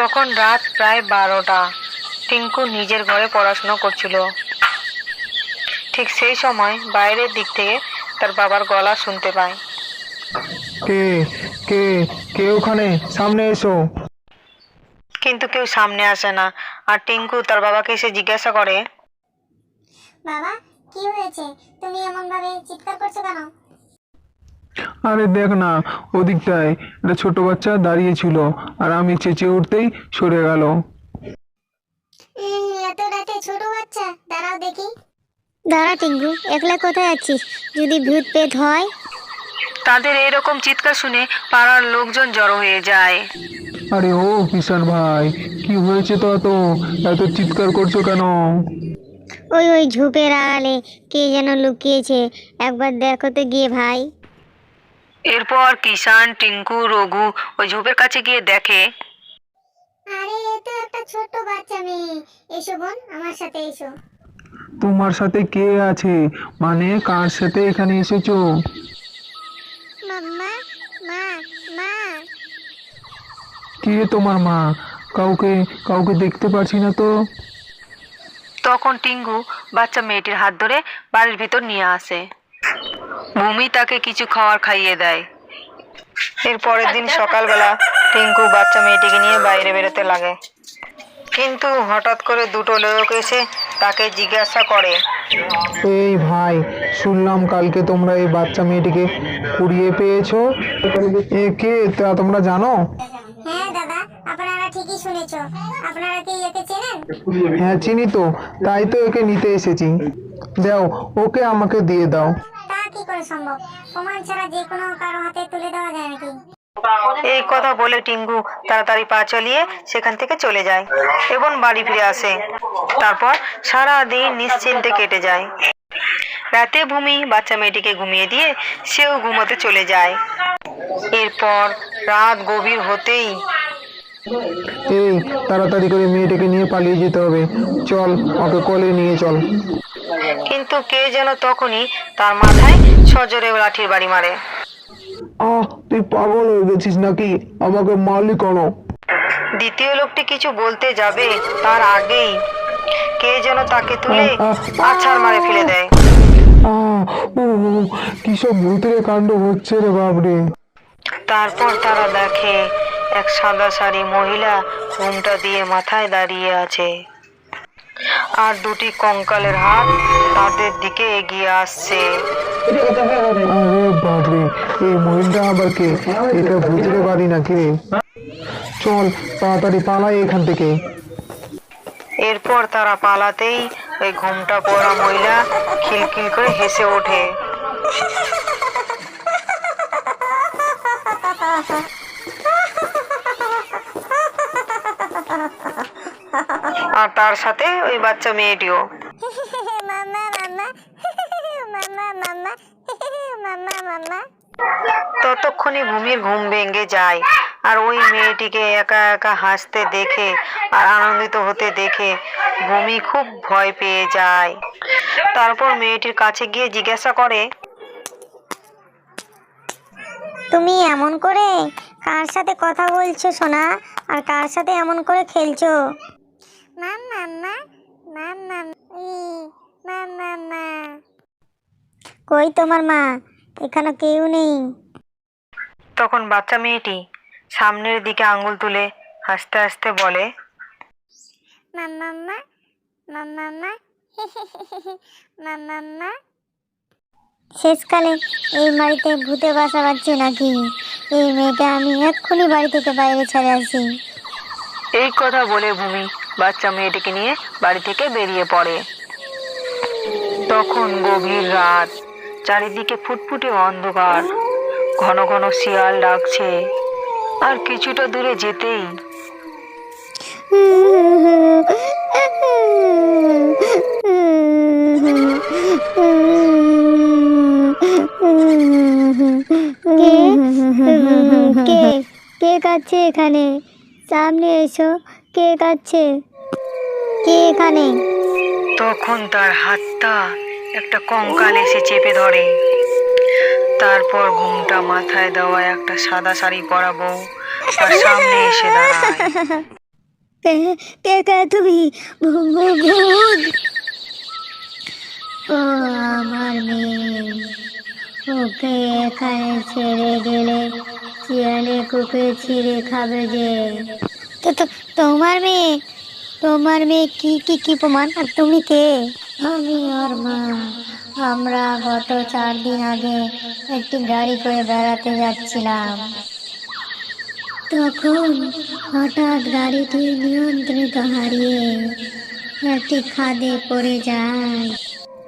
তখন রাত প্রায় বারোটা। টিঙ্কু নিজের ঘরে পড়াশুনো করছিল। ঠিক সেই সময় বাইরের দিক থেকে তার বাবার গলা শুনতে পায়। কে? কে? কে ওখানে? সামনে এসো। কিন্তু কেউ সামনে আসে না। আর টিঙ্কু তার বাবাকে এসে জিজ্ঞাসা করে বাবা কি হয়েছে? তুমি এমন ভাবে চিৎকার করছ কেন? আরে দেখ না ওদিকটায় একটা ছোট বাচ্চা দাঁড়িয়ে ছিল আর আমি চেঁচিয়ে উঠতেই সরে গেল। এত রাতে ছোট বাচ্চা দাঁড়াও দেখি। দাঁড়া টিঙ্গু একলা কোথায় আছিস? যদি ভূত পেট হয়? তাদের এরকম চিৎকার শুনে পাড়ার লোকজন জড়ো হয়ে যায়। আরে ও কিষান ভাই কি হয়েছে তো এত? এত চিৎকার করছ কেন? ওই ওই ঝোপের আড়ালে কে যেন লুকিয়েছে একবার দেখো তো গিয়ে ভাই। এরপর কিষান টিঙ্কু রঘু ওই ঝোপের কাছে গিয়ে দেখে আরে এ তো একটা ছোট বাচ্চা মেয়ে। এসো বোন আমার সাথে এসো। তোমার সাথে কে আছে? মানে কার সাথে এখানে এসেছ? মাম্মা মা মা। কে তোমার মা? কাউকে কাউকে দেখতে পারছি না তো। তখন টিঙ্গু বাচ্চা মেয়েটির হাত ধরে বাড়ির ভিতর নিয়ে আসে। ভূমি তাকে কিছু খাবার খাইয়ে দেয়। এর পরের দিন সকালবেলা টিঙ্কু বাচ্চা মেয়েটিকে নিয়ে বাইরে বেরোতে লাগে। কিন্তু হঠাৎ করে দুটো লোক এসে তাকে জিজ্ঞাসা করে। এই ভাই শুনলাম কালকে তোমরা এই বাচ্চা মেয়েটিকে কুড়িয়ে পেয়েছ। এ কে? তা তোমরা জানো? হ্যাঁ দাদা আপনারা ঠিকই শুনেছো। আপনারা কি একে চেনেন? হ্যাঁ চিনি তো। তাই তো একে নিতে এসেছি। দাও ওকে আমাকে দিয়ে দাও। কি করে সম্ভব? প্রমাণ ছাড়া যে কোনো কারও হাতে তুলে দেওয়া যায় নাকি? এই কথা বলে টিঙ্গু তাড়াতাড়ি পা চালিয়ে সেখান থেকে চলে যায় এবং বাড়ি ফিরে আসে। তারপর সারা দিন নিশ্চিন্তে কেটে যায়। রাতে ভূমি বাচ্চা মেয়েটিকে ঘুমিয়ে দিয়ে সেও ঘুমোতে চলে যায়। এরপর রাত গভীর হতেই এই তাড়াতাড়ি করে মেয়েটাকে নিয়ে পালিয়ে যেতে হবে। চল ওকে কোলে নিয়ে চল। কিন্তু কে যেন তখনই তার মাথায় সজোরে লাঠির বাড়ি মারে। আহ তুই পাগল হয়ে গেছিস নাকি? আমাকে মারলি কেন? দ্বিতীয় লোকটি কিছু বলতে যাবে তার আগেই কে যেন তাকে তুলে আছাড় মারে ফেলে দেয়। কি সব ভূতের কাণ্ড হচ্ছে রে বাবরে তারপর তারা দেখে এক সাদা শাড়ি মহিলা ঘুমটা দিয়ে মাথায় দাঁড়িয়ে আছে। আর দুটি কঙ্কালের হাত তাদের দিকে এগিয়ে আসছে। আরে বাবরে এই মহিলাটা আবার কে? এটা ভূতের বাড়ি নাকি রে? চল তাড়াতাড়ি পালাই এখান থেকে। এরপর তারা পালাতেই ওই ঘুমটা পরা মহিলা খিলখিল করে হেসে ওঠে। আর তার সাথে ওই বাচ্চা মেয়েটিও। ততক্ষণে ভূমির ঘুম ভেঙে যায় আর ওই মেয়েটিকে একা একা হাসতে দেখে আর আনন্দিত হতে দেখে ভূমি খুব ভয় পেয়ে যায়। তারপর মেয়েটির কাছে গিয়ে জিজ্ঞাসা করে তুমি এমন করে কার সাথে কথা বলছো সোনা? আর কার সাথে এমন করে খেলছো? মাম্মা কই তোমার মা? এখানে কেউ নেই। তখন বাচ্চা মেয়েটি সামনের দিকে আঙ্গুল তুলে হাসতে হাসতে বলে মাম মাম্মা মাম্মা মাম্মা শেষকালে এই বাড়িতে ভূতে বাসা বাঁধছে নাকি? এই মেয়েটা আমি এক্ষুনি বাড়ি থেকে বাইরে ছেড়ে আসি। এই কথা বলে ভূমি বাচ্চা মেয়েটিকে নিয়ে বাড়ি থেকে বেরিয়ে পড়ে। তখন গভীর রাত, চারিদিকে ফুটফুটে অন্ধকার। ঘন ঘন শিয়াল ডাকছে, আর কিছুটা দূরে যেতেই কে? কে? কাচ্ছে এখানে? সামনে এসো। কে কাচ্ছে কে এখানে? তখন তার হাতটা একটা কঙ্কাল এসে চেপে ধরে। তারপর ঘুমটা মাথায় দেওয়া একটা সাদা শাড়ি পরা বউ তার সামনে এসে দাঁড়ায়। কে কে কে তুমি? ভূত ও আমার মেয়ে ওকে এখানে ছেড়ে গেলে শিয়ালে কুকে ছিঁড়ে খাবে যে। তো তোমার মেয়ে তোমার মেয়ে কি কি কি প্রমাণ? আর তুমি কে? আমি ওর মা। আমরা গত চার দিন আগে একটি গাড়ি করে বেড়াতে যাচ্ছিলাম। তখন হঠাৎ গাড়িটি নিয়ন্ত্রিত হারিয়ে একটি খাদে পড়ে যায়।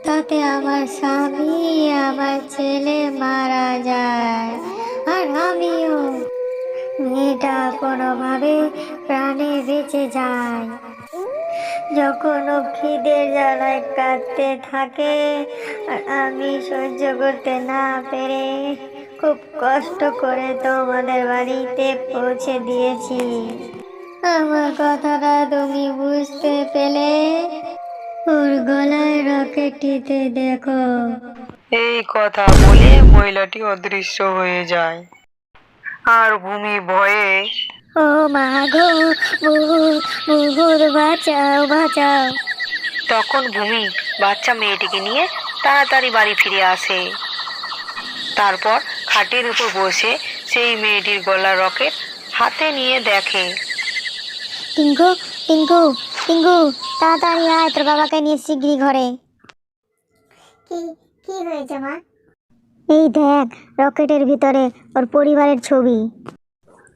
তাতে আমার স্বামী আমার ছেলে মারা যায়। আর আমিও মেয়েটা কোনোভাবে প্রাণে বেঁচে যায়। যখন ও জ্বালায় কাঁদতে থাকে আমি সহ্য করতে না পেরে খুব কষ্ট করে তোমাদের বাড়িতে পৌঁছে দিয়েছি। আমার কথাটা তুমি বুঝতে পেলে? ওর গলায় রকেটটিতে দেখো। এই কথা বলে মহিলাটি অদৃশ্য হয়ে যায়। আর ভূমি ভয়ে ও মা গো ভূত বাঁচাও বাঁচাও। তখন ভূমি বাচ্চা মেয়েটিকে নিয়ে তাড়াতাড়ি বাড়ি ফিরে আসে। তারপর খাটের উপর বসে সেই মেয়েটির গলা রকেট হাতে নিয়ে দেখে। টিঙ্কু টিঙ্কু টিঙ্কু তাড়াতাড়ি আয় তোর বাবাকে নিয়ে শিগগিরই ঘরে। কি কি হয়েছে মা? এই দেখ রকেটের ভিতরে ওর পরিবারের ছবি।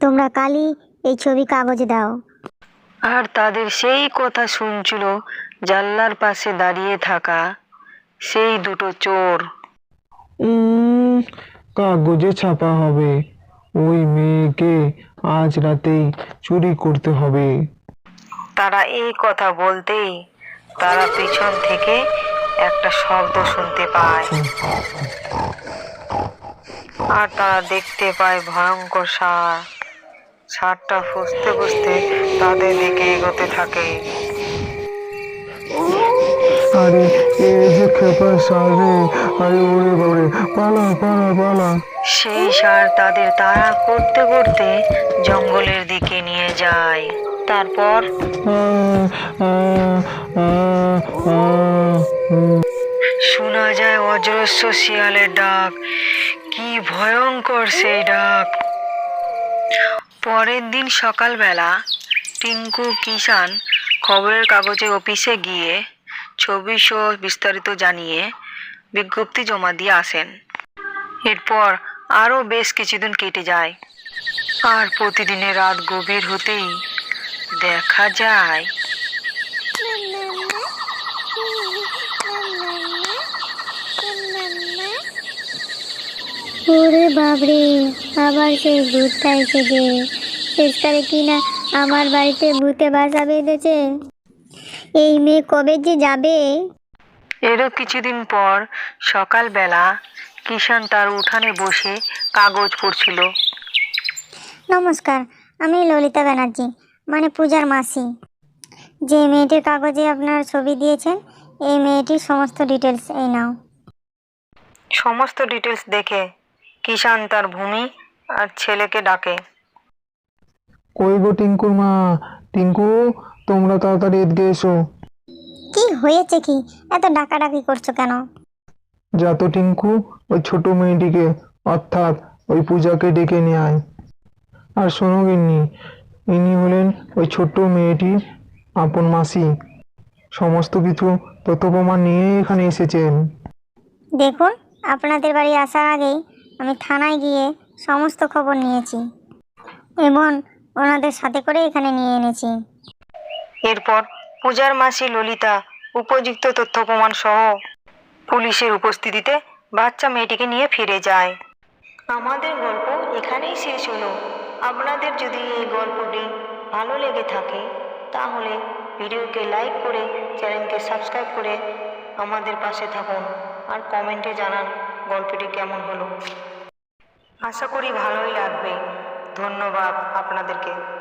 তোমরা কালই এই ছবি কাগজে দাও। আর তাদের সেই কথা শুনছিল জানলার পাশে দাঁড়িয়ে থাকা সেই দুটো চোর। উম, কাগজে ছাপা হবে। ওই মেয়েকে আজ রাতেই চুরি করতে হবে। তারা এই কথা বলতেই তারা পিছন থেকে একটা শব্দ শুনতে পায়। তারা দেখতে পায় ভয়ঙ্কর সার। সারটা ফুসতে ফুসতে তাদের দিকে এগোতে থাকে। আরে এই যে খেপা সারে আরে ওরে বাবারে পালা পালা পালা। সেই সার তাদের তাড়া করতে করতে জঙ্গলের দিকে নিয়ে যায়। তারপর। শোনা যায় অজস্র শিয়ালের ডাক। কি ভয়ঙ্কর সেই ডাক। পরের দিন সকালবেলা টিঙ্কু কিষান খবরের কাগজে অফিসে গিয়ে ছবি সহ বিস্তারিত জানিয়ে বিজ্ঞপ্তি জমা দিয়ে আসেন। এরপর আরও বেশ কিছুদিন কেটে যায়। আর প্রতিদিনের রাত গভীর হতেই দেখা যায় ওরে বাবরে আবার সেই ভূতটা এসেছে। শেষকালে কি না আমার বাড়িতে ভূতে বাসা বেঁধেছে? এই মেয়ে কবে যে যাবে? এরও কিছুদিন পর সকালবেলা কিষান তার উঠানে বসে কাগজ পড়ছিল। নমস্কার আমি ললিতা ব্যানার্জি মানে পূজার মাসি। যে মেয়েটির কাগজে আপনার ছবি দিয়েছেন এই মেয়েটির সমস্ত ডিটেলস এই নাও। সমস্ত ডিটেলস দেখে কিষান তার ভূমি আর ছেলেকে ডাকে। কই গো টিঙ্কুর মা? টিঙ্কু তোমরা তাড়াতাড়ি এদিকে এসো। কি হয়েছে কি? এত ডাকাডাকি করছ কেন? যা তো টিঙ্কু ওই ছোট মেয়েটিকে অর্থাৎ ওই পূজাকে ডেকে নিয়ে আয়। আর শোনো গিন্নি ইনি হলেন ওই ছোট্ট মেয়েটির আপন মাসি। সমস্ত কিছু তথ্য প্রমাণ নিয়ে এখানে এসেছেন। দেখুন আপনাদের বাড়ি আসার আগেই আমি থানায় গিয়ে সমস্ত খবর নিয়েছি এবং ওনাদের সাথে করে এখানে নিয়ে এনেছি। এরপর পূজার মাসি ললিতা উপযুক্ত তথ্য প্রমাণ সহ পুলিশের উপস্থিতিতে বাচ্চা মেয়েটিকে নিয়ে ফিরে যায়। আমাদের গল্প এখানেই শেষ হলো। আপনাদের যদি এই গল্পটি ভালো লেগে থাকে, তাহলে ভিডিওকে লাইক করে চ্যানেলকে সাবস্ক্রাইব করে আমাদের পাশে থাকুন আর কমেন্টে জানান গল্পটি কেমন হলো। আশা করি ভালোই লাগবে। ধন্যবাদ আপনাদেরকে।